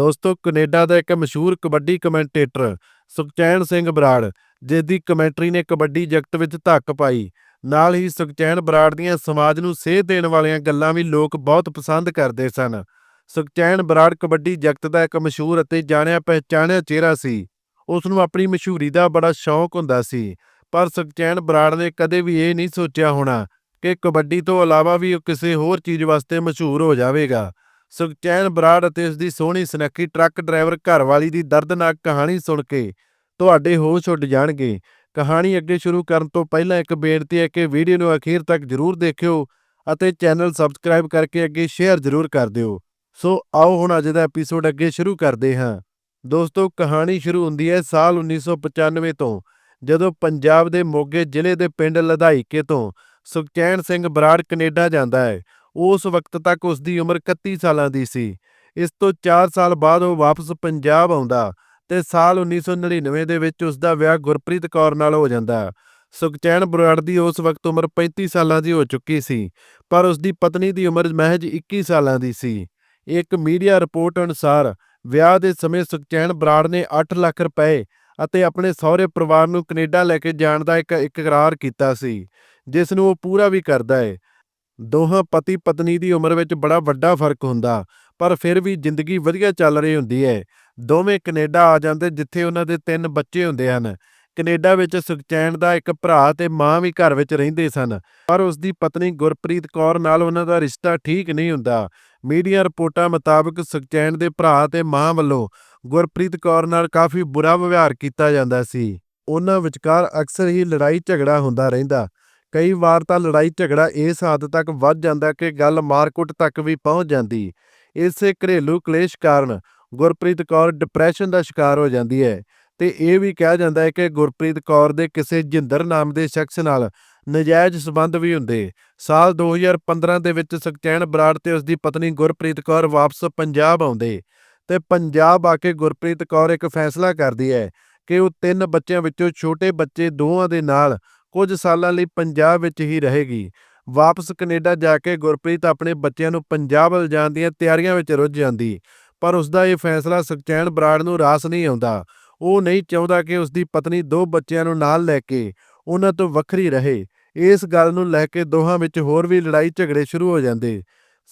ਦੋਸਤੋ, ਕੈਨੇਡਾ ਦਾ ਇੱਕ ਮਸ਼ਹੂਰ ਕਬੱਡੀ ਕਮੈਂਟੇਟਰ ਸੁਖਚੈਨ ਸਿੰਘ ਬਰਾੜ ਜਿਸ ਦੀ ਕਮੈਂਟਰੀ ਨੇ ਕਬੱਡੀ ਜਗਤ ਵਿੱਚ ਧੱਕ ਪਾਈ। ਨਾਲ ਹੀ ਸੁਖਚੈਨ ਬਰਾੜ ਦੀਆਂ ਸਮਾਜ ਨੂੰ ਸੇਧ ਦੇਣ ਵਾਲੀਆਂ ਗੱਲਾਂ ਵੀ ਲੋਕ ਬਹੁਤ ਪਸੰਦ ਕਰਦੇ ਸਨ। ਸੁਖਚੈਨ ਬਰਾੜ ਕਬੱਡੀ ਜਗਤ ਦਾ ਇੱਕ ਮਸ਼ਹੂਰ ਅਤੇ ਜਾਣਿਆ ਪਹਿਚਾਣਿਆ ਚਿਹਰਾ ਸੀ। ਉਸ ਨੂੰ ਆਪਣੀ ਮਸ਼ਹੂਰੀ ਦਾ ਬੜਾ ਸ਼ੌਕ ਹੁੰਦਾ ਸੀ। ਪਰ ਸੁਖਚੈਨ ਬਰਾੜ ਨੇ ਕਦੇ ਵੀ ਇਹ ਨਹੀਂ ਸੋਚਿਆ ਹੋਣਾ ਕਿ ਕਬੱਡੀ ਤੋਂ ਇਲਾਵਾ ਵੀ ਉਹ ਕਿਸੇ ਹੋਰ ਚੀਜ਼ ਵਾਸਤੇ ਮਸ਼ਹੂਰ ਹੋ ਜਾਵੇਗਾ। ਸੁਖਚੈਨ ਬਰਾੜ ਅਤੇ ਉਸ ਦੀ ਸੋਹਣੀ ਸੁਨੱਖੀ ਟਰੱਕ ਡਰਾਈਵਰ ਘਰਵਾਲੀ ਦੀ ਦਰਦਨਾਕ ਕਹਾਣੀ ਸੁਣ ਕੇ ਤੁਹਾਡੇ ਹੋਸ਼ ਉੱਡ ਜਾਣਗੇ। ਕਹਾਣੀ ਅੱਗੇ ਸ਼ੁਰੂ ਕਰਨ ਤੋਂ ਪਹਿਲਾਂ ਇੱਕ ਬੇਨਤੀ ਹੈ ਕਿ ਵੀਡੀਓ ਨੂੰ ਅਖੀਰ ਤੱਕ ਜ਼ਰੂਰ ਦੇਖਿਓ ਅਤੇ ਚੈਨਲ ਸਬਸਕ੍ਰਾਈਬ ਕਰਕੇ ਅੱਗੇ ਸ਼ੇਅਰ ਜ਼ਰੂਰ ਕਰ ਦਿਓ। ਸੋ ਆਓ ਹੁਣ ਅੱਜ ਦਾ ਐਪੀਸੋਡ ਅੱਗੇ ਸ਼ੁਰੂ ਕਰਦੇ ਹਾਂ। ਦੋਸਤੋ, ਕਹਾਣੀ ਸ਼ੁਰੂ ਹੁੰਦੀ ਹੈ ਸਾਲ 1995 ਤੋਂ, ਜਦੋਂ ਪੰਜਾਬ ਦੇ ਮੋਗੇ ਜ਼ਿਲ੍ਹੇ ਦੇ ਪਿੰਡ ਲਧਾਈਕੇ ਤੋਂ ਸੁਖਚੈਨ ਸਿੰਘ ਬਰਾੜ ਕੈਨੇਡਾ ਜਾਂਦਾ ਹੈ। ਉਸ ਵਕਤ ਤੱਕ ਉਸ ਦੀ ਉਮਰ 31 ਸਾਲਾਂ ਦੀ ਸੀ। ਇਸ ਤੋਂ 4 ਸਾਲ ਬਾਅਦ ਉਹ ਵਾਪਸ ਪੰਜਾਬ ਆਉਂਦਾ ਤੇ ਸਾਲ 1999 ਦੇ ਵਿੱਚ ਉਸ ਦਾ ਵਿਆਹ ਗੁਰਪ੍ਰੀਤ ਕੌਰ ਨਾਲ ਹੋ ਜਾਂਦਾ। ਸੁਖਚੈਨ ਬਰਾੜ ਦੀ ਉਸ ਵਕਤ ਉਮਰ 35 ਸਾਲਾਂ ਦੀ ਹੋ ਚੁੱਕੀ ਸੀ, ਪਰ ਉਸ ਦੀ ਪਤਨੀ ਦੀ ਉਮਰ ਮਹਿਜ 21 ਸਾਲਾਂ ਦੀ ਸੀ। ਇੱਕ ਮੀਡੀਆ ਰਿਪੋਰਟ ਅਨੁਸਾਰ ਵਿਆਹ ਦੇ ਸਮੇਂ ਸੁਖਚੈਨ ਬਰਾੜ ਨੇ 8 ਲੱਖ ਰੁਪਏ ਅਤੇ ਆਪਣੇ ਸਹੁਰੇ ਪਰਿਵਾਰ ਨੂੰ ਕੈਨੇਡਾ ਲੈ ਕੇ ਜਾਣ ਦਾ ਇੱਕ ਇਕਰਾਰ ਕੀਤਾ ਸੀ, ਜਿਸ ਨੂੰ ਉਹ ਪੂਰਾ ਵੀ ਕਰਦਾ ਹੈ ਦੋਹਾਂ ਪਤੀ ਪਤਨੀ ਦੀ ਉਮਰ ਵਿੱਚ ਬੜਾ ਵੱਡਾ ਫ਼ਰਕ ਹੁੰਦਾ, ਪਰ ਫਿਰ ਵੀ ਜ਼ਿੰਦਗੀ ਵਧੀਆ ਚੱਲ ਰਹੀ ਹੁੰਦੀ ਹੈ ਦੋਵੇਂ ਕੈਨੇਡਾ ਆ ਜਾਂਦੇ ਜਿੱਥੇ ਉਹਨਾਂ ਦੇ ਤਿੰਨ ਬੱਚੇ ਹੁੰਦੇ ਹਨ। ਕੈਨੇਡਾ ਵਿੱਚ ਸੁਖਚੈਨ ਦਾ ਇੱਕ ਭਰਾ ਤੇ ਮਾਂ ਵੀ ਘਰ ਵਿੱਚ ਰਹਿੰਦੇ ਸਨ, ਪਰ ਉਸ ਦੀ ਪਤਨੀ ਗੁਰਪ੍ਰੀਤ ਕੌਰ ਨਾਲ ਉਹਨਾਂ ਦਾ ਰਿਸ਼ਤਾ ਠੀਕ ਨਹੀਂ ਹੁੰਦਾ। ਮੀਡੀਆ ਰਿਪੋਰਟਾਂ ਮੁਤਾਬਕ ਸੁਖਚੈਨ ਦੇ ਭਰਾ ਤੇ ਮਾਂ ਵੱਲੋਂ ਗੁਰਪ੍ਰੀਤ ਕੌਰ ਨਾਲ ਕਾਫੀ ਬੁਰਾ ਵਿਵਹਾਰ ਕੀਤਾ ਜਾਂਦਾ ਸੀ। ਉਹਨਾਂ ਵਿਚਕਾਰ ਅਕਸਰ ਹੀ ਲੜਾਈ ਝਗੜਾ ਹੁੰਦਾ ਰਹਿੰਦਾ ਕਈ ਵਾਰ ਤਾਂ ਲੜਾਈ ਝਗੜਾ ਇਸ ਹੱਦ ਤੱਕ ਵੱਧ ਜਾਂਦਾ ਕਿ ਗੱਲ ਮਾਰਕੁੱਟ ਤੱਕ ਵੀ ਪਹੁੰਚ ਜਾਂਦੀ। ਇਸੇ ਘਰੇਲੂ ਕਲੇਸ਼ ਕਾਰਨ ਗੁਰਪ੍ਰੀਤ ਕੌਰ ਡਿਪਰੈਸ਼ਨ ਦਾ ਸ਼ਿਕਾਰ ਹੋ ਜਾਂਦੀ ਹੈ ਤੇ ਇਹ ਵੀ ਕਿਹਾ ਜਾਂਦਾ ਹੈ ਕਿ ਗੁਰਪ੍ਰੀਤ ਕੌਰ ਦੇ ਕਿਸੇ ਜਿੰਦਰ ਨਾਮ ਦੇ ਸ਼ਖਸ ਨਾਲ ਨਜਾਇਜ਼ ਸਬੰਧ ਵੀ ਹੁੰਦੇ। ਸਾਲ 2015 ਦੇ ਵਿੱਚ ਸੁਖਚੈਨ ਬਰਾੜ ਤੇ ਉਸ ਦੀ ਪਤਨੀ ਗੁਰਪ੍ਰੀਤ ਕੌਰ ਵਾਪਸ ਪੰਜਾਬ ਆਉਂਦੇ ਤੇ ਪੰਜਾਬ ਆ ਕੇ ਗੁਰਪ੍ਰੀਤ ਕੌਰ ਇੱਕ ਫੈਸਲਾ ਕਰਦੀ ਹੈ ਕਿ ਉਹ ਤਿੰਨ ਬੱਚਿਆਂ ਵਿੱਚੋਂ ਛੋਟੇ ਬੱਚੇ ਦੋਵਾਂ ਦੇ ਨਾਲ ਕੁਝ ਸਾਲਾਂ ਲਈ ਪੰਜਾਬ ਵਿੱਚ ਹੀ ਰਹੇਗੀ। ਵਾਪਸ ਕੈਨੇਡਾ ਜਾ ਕੇ ਗੁਰਪ੍ਰੀਤ ਆਪਣੇ ਬੱਚਿਆਂ ਨੂੰ ਪੰਜਾਬ ਲਿਜਾਣ ਦੀਆਂ ਤਿਆਰੀਆਂ ਵਿੱਚ ਰੁੱਝ ਜਾਂਦੀ, ਪਰ ਉਸ ਦਾ ਇਹ ਫੈਸਲਾ ਸੁਖਚੈਨ ਬਰਾੜ ਨੂੰ ਰਾਸ ਨਹੀਂ ਆਉਂਦਾ। ਉਹ ਨਹੀਂ ਚਾਹੁੰਦਾ ਕਿ ਉਸ ਦੀ ਪਤਨੀ ਦੋ ਬੱਚਿਆਂ ਨੂੰ ਨਾਲ ਲੈ ਕੇ ਉਹਨਾਂ ਤੋਂ ਵੱਖਰੀ ਰਹੇ। ਇਸ ਗੱਲ ਨੂੰ ਲੈ ਕੇ ਦੋਹਾਂ ਵਿੱਚ ਹੋਰ ਵੀ ਲੜਾਈ ਝਗੜੇ ਸ਼ੁਰੂ ਹੋ ਜਾਂਦੇ।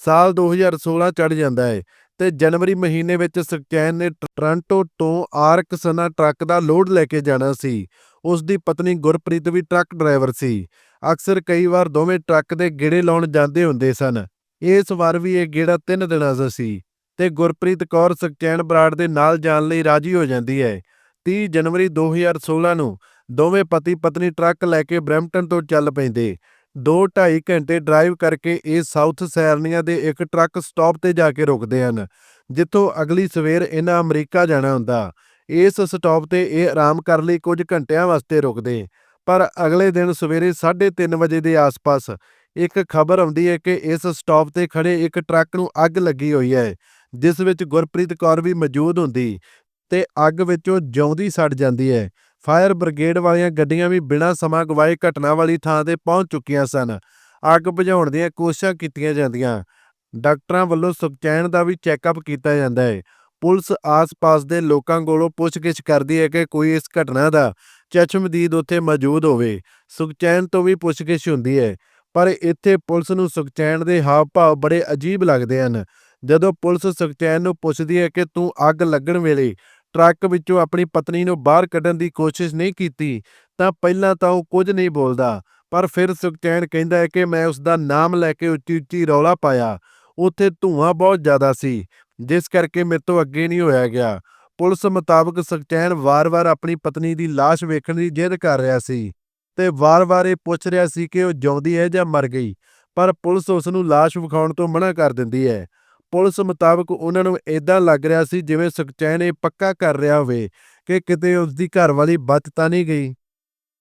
ਸਾਲ 2016 ਚੜ ਜਾਂਦਾ ਹੈ। ਤੇ ਜਨਵਰੀ ਮਹੀਨੇ ਵਿੱਚ ਸੁਖਚੈਨ ਨੇ ਟੋਰਾਂਟੋ ਤੋਂ ਆਰਕ ਸਨਾ ਟਰੱਕ ਦਾ ਲੋਡ ਲੈ ਕੇ ਜਾਣਾ ਸੀ। ਉਸ ਦੀ ਪਤਨੀ ਗੁਰਪ੍ਰੀਤ ਵੀ ਟਰੱਕ ਡਰਾਈਵਰ ਸੀ। ਅਕਸਰ ਕਈ ਵਾਰ ਦੋਵੇਂ ਟਰੱਕ ਦੇ ਗੇੜੇ ਲਾਉਣ ਜਾਂਦੇ ਹੁੰਦੇ ਸਨ। ਇਸ ਵਾਰ ਵੀ ਇਹ ਗੇੜਾ ਤਿੰਨ ਦਿਨਾਂ ਦਾ ਸੀ ਤੇ ਗੁਰਪ੍ਰੀਤ ਕੌਰ ਸੁਖਚੈਨ ਬਰਾੜ ਦੇ ਨਾਲ ਜਾਣ ਲਈ ਰਾਜੀ ਹੋ ਜਾਂਦੀ ਹੈ। 30 ਜਨਵਰੀ 2016 ਨੂੰ ਦੋਵੇਂ ਪਤੀ ਪਤਨੀ ਟਰੱਕ ਲੈ ਕੇ ਬ੍ਰੈਂਪਟਨ ਤੋਂ ਚੱਲ ਪੈਂਦੇ। 2-2.5 ਘੰਟੇ ਡਰਾਈਵ ਕਰਕੇ ਇਹ ਸਾਊਥ ਸੈਰਨੀਆ ਦੇ ਇੱਕ ਟਰੱਕ ਸਟਾਪ ਤੇ ਜਾ ਕੇ ਰੁਕਦੇ ਹਨ, ਜਿੱਥੋਂ ਅਗਲੀ ਸਵੇਰ ਇਹਨਾਂ ਅਮਰੀਕਾ ਜਾਣਾ ਹੁੰਦਾ। ਇਸ ਸਟਾਪ ਤੇ ਇਹ ਆਰਾਮ ਕਰਨ ਲਈ ਕੁਝ ਘੰਟਿਆਂ ਵਾਸਤੇ ਰੁਕਦੇ, ਪਰ ਅਗਲੇ ਦਿਨ ਸਵੇਰੇ 3:30 ਵਜੇ ਦੇ ਆਸ-ਪਾਸ ਇੱਕ ਖਬਰ ਆਉਂਦੀ ਹੈ ਕਿ ਇਸ ਸਟਾਪ ਤੇ ਖੜੇ ਇੱਕ ਟਰੱਕ ਨੂੰ ਅੱਗ ਲੱਗੀ ਹੋਈ ਹੈ, ਜਿਸ ਵਿੱਚ ਗੁਰਪ੍ਰੀਤ ਕੌਰ ਵੀ ਮੌਜੂਦ ਹੁੰਦੀ ਤੇ ਅੱਗ ਵਿੱਚੋਂ ਜਿਉਂਦੀ ਸੜ ਜਾਂਦੀ ਹੈ। ਫਾਇਰ ਬ੍ਰਿਗੇਡ ਵਾਲੀਆਂ ਗੱਡੀਆਂ ਵੀ ਬਿਨਾਂ ਸਮਾਂ ਗਵਾਏ ਘਟਨਾ ਵਾਲੀ ਥਾਂ ਤੇ ਪਹੁੰਚ ਚੁੱਕੀਆਂ ਸਨ। ਅੱਗ ਬੁਝਾਉਣ ਦੀਆਂ ਕੋਸ਼ਿਸ਼ਾਂ ਕੀਤੀਆਂ ਜਾਂਦੀਆਂ। ਡਾਕਟਰਾਂ ਵੱਲੋਂ ਸੁਖਚੈਨ ਦਾ ਵੀ ਚੈੱਕਅਪ ਕੀਤਾ ਜਾਂਦਾ ਹੈ। ਪੁਲਿਸ ਆਸ-ਪਾਸ ਦੇ ਲੋਕਾਂ ਕੋਲੋਂ ਪੁੱਛਗਿੱਛ ਕਰਦੀ ਹੈ ਕਿ ਕੋਈ ਇਸ ਘਟਨਾ ਦਾ ਚਸ਼ਮਦੀਦ ਉੱਥੇ ਮੌਜੂਦ ਹੋਵੇ। ਸੁਖਚੈਨ ਤੋਂ ਵੀ ਪੁੱਛਗਿੱਛ ਹੁੰਦੀ ਹੈ, ਪਰ ਇੱਥੇ ਪੁਲਿਸ ਨੂੰ ਸੁਖਚੈਨ ਦੇ ਹਾਵ-ਭਾਵ ਬੜੇ ਅਜੀਬ ਲੱਗਦੇ ਹਨ। ਜਦੋਂ ਪੁਲਿਸ ਸੁਖਚੈਨ ਨੂੰ ਪੁੱਛਦੀ ਹੈ ਕਿ ਤੂੰ ਅੱਗ ਲੱਗਣ ਵੇਲੇ ਟਰੱਕ ਵਿੱਚੋਂ ਆਪਣੀ ਪਤਨੀ ਨੂੰ ਬਾਹਰ ਕੱਢਣ ਦੀ ਕੋਸ਼ਿਸ਼ ਨਹੀਂ ਕੀਤੀ, ਤਾਂ ਪਹਿਲਾਂ ਤਾਂ ਉਹ ਕੁਝ ਨਹੀਂ ਬੋਲਦਾ। ਪਰ ਫਿਰ ਸੁਖਚੈਨ ਕਹਿੰਦਾ ਹੈ ਕਿ ਮੈਂ ਉਸ ਦਾ ਨਾਮ ਲੈ ਕੇ ਉੱਚੀ-ਉੱਚੀ ਰੌਲਾ ਪਾਇਆ। ਉੱਥੇ ਧੂਆਂ ਬਹੁਤ ਜ਼ਿਆਦਾ ਸੀ, ਜਿਸ ਕਰਕੇ ਮੇਰੇ ਤੋਂ ਅੱਗੇ ਨਹੀਂ ਹੋਇਆ ਗਿਆ। ਪੁਲਿਸ ਮੁਤਾਬਕ ਸੁਖਚੈਨ ਵਾਰ-ਵਾਰ ਆਪਣੀ ਪਤਨੀ ਦੀ ਲਾਸ਼ ਵੇਖਣ ਦੀ ਜਿੱਦ ਕਰ ਰਿਹਾ ਸੀ ਤੇ ਵਾਰ-ਵਾਰ ਇਹ ਪੁੱਛ ਰਿਹਾ ਸੀ ਕਿ ਉਹ ਜਿਉਂਦੀ ਹੈ ਜਾਂ ਮਰ ਗਈ। ਪਰ ਪੁਲਿਸ ਉਸ ਨੂੰ ਲਾਸ਼ ਵਿਖਾਉਣ ਤੋਂ ਮਨਾ ਕਰ ਦਿੰਦੀ ਹੈ। ਪੁਲਿਸ ਮੁਤਾਬਕ ਉਹਨਾਂ ਨੂੰ ਇਦਾਂ ਲੱਗ ਰਿਹਾ ਸੀ ਜਿਵੇਂ ਸੁਖਚੈਨ ਇਹ ਪੱਕਾ ਕਰ ਰਿਹਾ ਹੋਵੇ ਕਿ ਕਿਤੇ ਉਸ ਦੀ ਘਰਵਾਲੀ ਬਚ ਤਾਂ ਨਹੀਂ ਗਈ।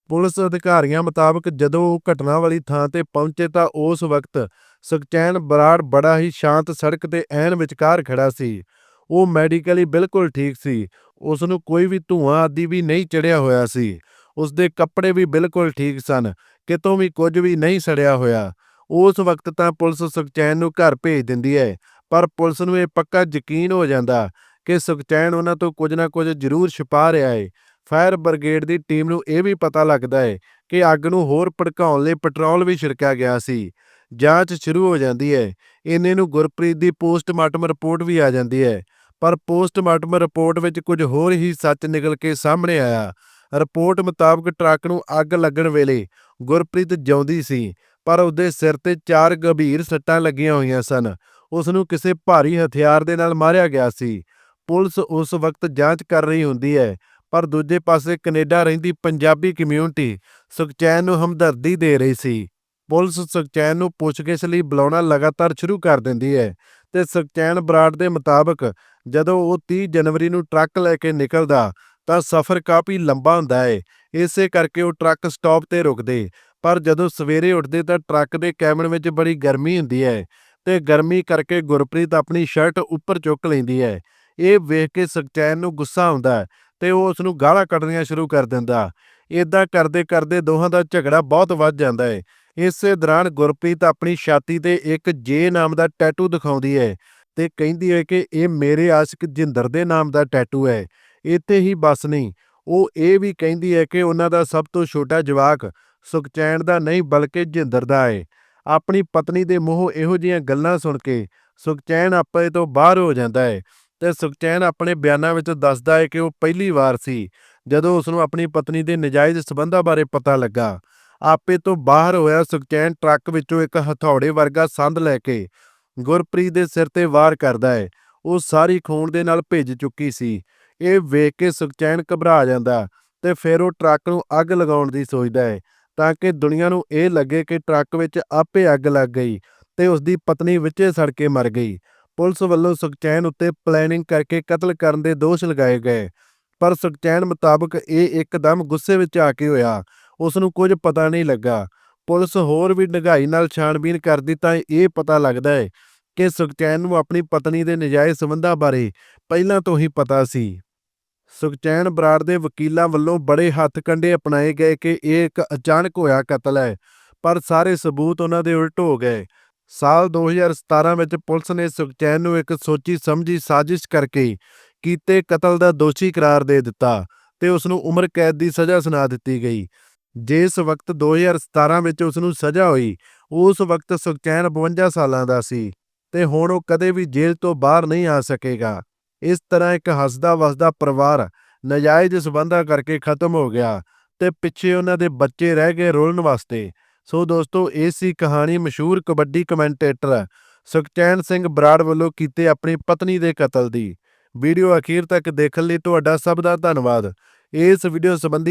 ਪੁਲਿਸ ਅਧਿਕਾਰੀਆਂ ਮੁਤਾਬਕ ਜਦੋਂ ਉਹ ਘਟਨਾ ਵਾਲੀ ਥਾਂ ਤੇ ਪਹੁੰਚੇ ਤਾਂ ਉਸ ਵਕਤ ਸੁਖਚੈਨ ਬਰਾੜ ਬੜਾ ਹੀ ਸ਼ਾਂਤ ਸੜਕ ਤੇ ਐਨ ਵਿਚਕਾਰ ਖੜਾ ਸੀ। ਉਹ ਮੈਡੀਕਲੀ ਬਿਲਕੁਲ ਠੀਕ ਸੀ। ਉਸ ਨੂੰ ਕੋਈ ਵੀ ਧੂਆਂ ਆਦਿ ਵੀ ਨਹੀਂ ਚੜਿਆ ਹੋਇਆ ਸੀ। ਉਸ ਦੇ ਕੱਪੜੇ ਵੀ ਬਿਲਕੁਲ ਠੀਕ ਸਨ। ਕਿਤੋਂ ਵੀ ਕੁਝ ਵੀ ਨਹੀਂ ਸੜਿਆ ਹੋਇਆ। ਉਸ ਵਕਤ ਤਾਂ ਪੁਲਿਸ ਸੁਖਚੈਨ ਨੂੰ ਘਰ ਭੇਜ ਦਿੰਦੀ ਹੈ। ਪਰ ਪੁਲਿਸ ਨੂੰ ਇਹ ਪੱਕਾ ਯਕੀਨ ਹੋ ਜਾਂਦਾ ਕਿ ਸੁਖਚੈਨ ਉਹਨਾਂ ਤੋਂ ਕੁਝ ਨਾ ਕੁਝ ਜ਼ਰੂਰ ਛੁਪਾ ਰਿਹਾ ਹੈ ਫਾਇਰ ਬ੍ਰਿਗੇਡ ਦੀ ਟੀਮ ਨੂੰ ਇਹ ਵੀ ਪਤਾ ਲੱਗਦਾ ਹੈ ਕਿ ਅੱਗ ਨੂੰ ਹੋਰ ਭੜਕਾਉਣ ਲਈ ਪੈਟਰੋਲ ਵੀ ਛਿੜਕਿਆ ਗਿਆ ਸੀ। ਜਾਂਚ ਸ਼ੁਰੂ ਹੋ ਜਾਂਦੀ ਹੈ ਇੰਨੇ ਨੂੰ ਗੁਰਪ੍ਰੀਤ ਦੀ ਪੋਸਟਮਾਰਟਮ ਰਿਪੋਰਟ ਵੀ ਆ ਜਾਂਦੀ ਹੈ ਪਰ ਪੋਸਟਮਾਰਟਮ ਰਿਪੋਰਟ ਵਿੱਚ ਕੁਝ ਹੋਰ ਹੀ ਸੱਚ ਨਿਕਲ ਕੇ ਸਾਹਮਣੇ ਆਇਆ। ਰਿਪੋਰਟ ਮੁਤਾਬਕ ਟਰੱਕ ਨੂੰ ਅੱਗ ਲੱਗਣ ਵੇਲੇ ਗੁਰਪ੍ਰੀਤ ਜਿਉਂਦੀ ਸੀ, ਪਰ ਉਹਦੇ ਸਿਰ ਤੇ ਚਾਰ ਗੰਭੀਰ ਸੱਟਾਂ ਲੱਗੀਆਂ ਹੋਈਆਂ ਸਨ। ਉਸ ਨੂੰ ਕਿਸੇ ਭਾਰੀ ਹਥਿਆਰ ਦੇ ਨਾਲ ਮਾਰਿਆ ਗਿਆ ਸੀ। ਪੁਲਿਸ ਉਸ ਵਕਤ ਜਾਂਚ ਕਰ ਰਹੀ ਹੁੰਦੀ ਹੈ, ਪਰ ਦੂਜੇ ਪਾਸੇ ਕੈਨੇਡਾ ਰਹਿੰਦੀ ਪੰਜਾਬੀ ਕਮਿਊਨਿਟੀ ਸੁਖਚੈਨ ਨੂੰ ਹਮਦਰਦੀ ਦੇ ਰਹੀ ਸੀ। ਪੁਲਿਸ ਸੁਖਚੈਨ ਨੂੰ ਪੁੱਛਗਿੱਛ ਲਈ ਬੁਲਾਉਣਾ ਲਗਾਤਾਰ ਸ਼ੁਰੂ ਕਰ ਦਿੰਦੀ ਹੈ ਤੇ ਸੁਖਚੈਨ ਬਰਾੜ ਦੇ ਮੁਤਾਬਕ ਜਦੋਂ ਉਹ 30 ਜਨਵਰੀ ਨੂੰ ਟਰੱਕ ਲੈ ਕੇ ਨਿਕਲਦਾ ਤਾਂ ਸਫ਼ਰ ਕਾਫੀ ਲੰਬਾ ਹੁੰਦਾ ਹੈ, ਇਸੇ ਕਰਕੇ ਉਹ ਟਰੱਕ ਸਟਾਪ ਤੇ ਰੁਕਦੇ, ਪਰ ਜਦੋਂ ਸਵੇਰੇ ਉੱਠਦੇ ਤਾਂ ਟਰੱਕ ਦੇ ਕੈਬਨ ਵਿੱਚ ਬੜੀ ਗਰਮੀ ਹੁੰਦੀ ਹੈ। ਤੇ ਗਰਮੀ ਕਰਕੇ ਗੁਰਪ੍ਰੀਤ ਆਪਣੀ ਸ਼ਰਟ ਉੱਪਰ ਚੁੱਕ ਲੈਂਦੀ ਹੈ। ਇਹ ਵੇਖ ਕੇ ਸੁਖਚੈਨ ਨੂੰ ਗੁੱਸਾ ਆਉਂਦਾ ਹੈ ਤੇ ਉਹ ਉਸ ਨੂੰ ਗਾਲਾਂ ਕੱਢਣੀਆਂ ਸ਼ੁਰੂ ਕਰ ਦਿੰਦਾ। ਇਦਾਂ ਕਰਦੇ ਕਰਦੇ ਦੋਹਾਂ ਦਾ ਝਗੜਾ ਬਹੁਤ ਵੱਧ ਜਾਂਦਾ ਹੈ। ਇਸੇ ਦੌਰਾਨ ਗੁਰਪ੍ਰੀਤ ਆਪਣੀ ਛਾਤੀ ਤੇ ਇੱਕ ਜੇ ਨਾਮ ਦਾ ਟੈਟੂ ਦਿਖਾਉਂਦੀ ਹੈ ਤੇ ਕਹਿੰਦੀ ਹੈ ਕਿ ਇਹ ਮੇਰੇ ਆਸ਼ਿਕ ਜਿੰਦਰ ਦੇ ਨਾਮ ਦਾ ਟੈਟੂ ਹੈ। ਇੱਥੇ ਹੀ ਬਸ ਨਹੀਂ, ਉਹ ਇਹ ਵੀ ਕਹਿੰਦੀ ਹੈ ਕਿ ਉਹਨਾਂ ਦਾ ਸਭ ਤੋਂ ਛੋਟਾ ਜਵਾਕ ਸੁਖਚੈਨ ਦਾ ਨਹੀਂ ਬਲਕਿ ਜਿੰਦਰ ਦਾ ਹੈ। ਆਪਣੀ ਪਤਨੀ ਦੇ ਮੂੰਹੋਂ ਇਹੋ ਜਿਹੀਆਂ ਗੱਲਾਂ ਸੁਣ ਕੇ ਸੁਖਚੈਨ ਆਪੇ ਤੋਂ ਬਾਹਰ ਹੋ ਜਾਂਦਾ ਹੈ ਤੇ ਸੁਖਚੈਨ ਆਪਣੇ ਬਿਆਨਾਂ ਵਿੱਚ ਦੱਸਦਾ ਹੈ ਕਿ ਉਹ ਪਹਿਲੀ ਵਾਰ ਸੀ, ਜਦੋਂ ਉਸ ਨੂੰ ਆਪਣੀ ਪਤਨੀ ਦੇ ਨਜਾਇਜ਼ ਸਬੰਧਾਂ ਬਾਰੇ ਪਤਾ ਲੱਗਾ। ਆਪੇ ਤੋਂ ਬਾਹਰ ਹੋਇਆ ਸੁਖਚੈਨ ਟਰੱਕ ਵਿੱਚੋਂ ਇੱਕ ਹਥੌੜੇ ਵਰਗਾ ਸੰਦ ਲੈ ਕੇ ਗੁਰਪ੍ਰੀਤ ਦੇ ਸਿਰ ਤੇ ਵਾਰ ਕਰਦਾ ਹੈ। ਉਹ ਸਾਰੀ ਖੂਨ ਦੇ ਨਾਲ ਭਿੱਜ ਚੁੱਕੀ ਸੀ। ਇਹ ਵੇਖ ਕੇ ਸੁਖਚੈਨ ਘਬਰਾ ਜਾਂਦਾ ਤੇ ਫਿਰ ਉਹ ਟਰੱਕ ਨੂੰ ਅੱਗ ਲਗਾਉਣ ਦੀ ਸੋਚਦਾ ਹੈ। ਤਾਂ ਕਿ ਦੁਨੀਆ ਨੂੰ ਇਹ ਲੱਗੇ ਕਿ ਟਰੱਕ ਵਿੱਚ ਆਪੇ ਅੱਗ ਲੱਗ ਗਈ ਤੇ ਉਸ ਦੀ ਪਤਨੀ ਵਿੱਚੇ ਸੜ ਕੇ ਮਰ ਗਈ। ਪੁਲਿਸ ਵੱਲੋਂ ਸੁਖਚੈਨ ਉੱਤੇ ਪਲੈਨਿੰਗ ਕਰਕੇ ਕਤਲ ਕਰਨ ਦੇ ਦੋਸ਼ ਲਗਾਏ ਗਏ। ਪਰ ਸੁਖਚੈਨ ਮੁਤਾਬਕ ਇਹ ਇੱਕਦਮ ਗੁੱਸੇ ਵਿੱਚ ਆ ਕੇ ਹੋਇਆ। ਉਸ ਨੂੰ ਕੁਝ ਪਤਾ ਨਹੀਂ ਲੱਗਾ। ਪੁਲਿਸ ਹੋਰ ਵੀ ਡੂੰਘਾਈ ਨਾਲ ਛਾਣਬੀਨ ਕਰਦੀ ਤਾਂ ਇਹ ਪਤਾ ਲੱਗਦਾ ਹੈ ਕਿ ਸੁਖਚੈਨ ਨੂੰ ਆਪਣੀ ਪਤਨੀ ਦੇ ਨਜਾਇਜ਼ ਸਬੰਧਾਂ ਬਾਰੇ ਪਹਿਲਾਂ ਤੋਂ ਹੀ ਪਤਾ ਸੀ। ਸੁਖਚੈਨ ਬਰਾੜ ਦੇ ਵਕੀਲਾਂ ਵੱਲੋਂ ਬੜੇ ਹੱਥ ਕੰਡੇ ਅਪਣਾਏ ਗਏ ਕਿ ਇਹ ਇੱਕ ਅਚਾਨਕ ਹੋਇਆ ਕਤਲ ਹੈ, ਪਰ ਸਾਰੇ ਸਬੂਤ ਉਹਨਾਂ ਦੇ ਉਲਟ ਹੋ ਗਏ। ਸਾਲ 2017 ਵਿੱਚ ਪੁਲਿਸ ਨੇ ਸੁਖਚੈਨ ਨੂੰ ਇੱਕ ਸੋਚੀ ਸਮਝੀ ਸਾਜ਼ਿਸ਼ ਕਰਕੇ ਕੀਤੇ ਕਤਲ ਦਾ ਦੋਸ਼ੀ ਕਰਾਰ ਦੇ ਦਿੱਤਾ ਤੇ ਉਸ ਨੂੰ ਉਮਰ ਕੈਦ ਦੀ ਸਜ਼ਾ ਸੁਣਾ ਦਿੱਤੀ ਗਈ। ਜਿਸ ਵਕਤ 2017 ਵਿੱਚ ਉਸ ਨੂੰ ਸਜ਼ਾ ਹੋਈ, ਉਸ ਵਕਤ ਸੁਖਚੈਨ 52 ਸਾਲਾਂ ਦਾ ਸੀ ਤੇ ਹੁਣ ਉਹ ਕਦੇ ਵੀ ਜੇਲ੍ਹ ਤੋਂ ਬਾਹਰ ਨਹੀਂ ਆ ਸਕੇਗਾ। ਇਸ ਤਰ੍ਹਾਂ ਇੱਕ ਹੱਸਦਾ ਵਸਦਾ ਪਰਿਵਾਰ ਨਜਾਇਜ਼ ਸਬੰਧਾਂ ਕਰਕੇ ਖਤਮ ਹੋ ਗਿਆ ਤੇ ਪਿੱਛੇ ਉਹਨਾਂ ਦੇ ਬੱਚੇ ਰਹਿ ਗਏ ਰੋਲਣ ਵਾਸਤੇ। ਸੋ ਦੋਸਤੋ, ਇਹ ਸੀ ਕਹਾਣੀ ਮਸ਼ਹੂਰ ਕਬੱਡੀ ਕਮੈਂਟੇਟਰ ਸੁਖਚੈਨ ਸਿੰਘ ਬਰਾੜ ਵੱਲੋਂ ਕੀਤੇ ਆਪਣੀ ਪਤਨੀ ਦੇ ਕਤਲ ਦੀ। ਵੀਡੀਓ ਅਖੀਰ ਤੱਕ ਦੇਖਣ ਲਈ ਤੁਹਾਡਾ ਸਭ ਦਾ ਧੰਨਵਾਦ। ਇਸ ਵੀਡੀਓ ਸੰਬੰਧੀ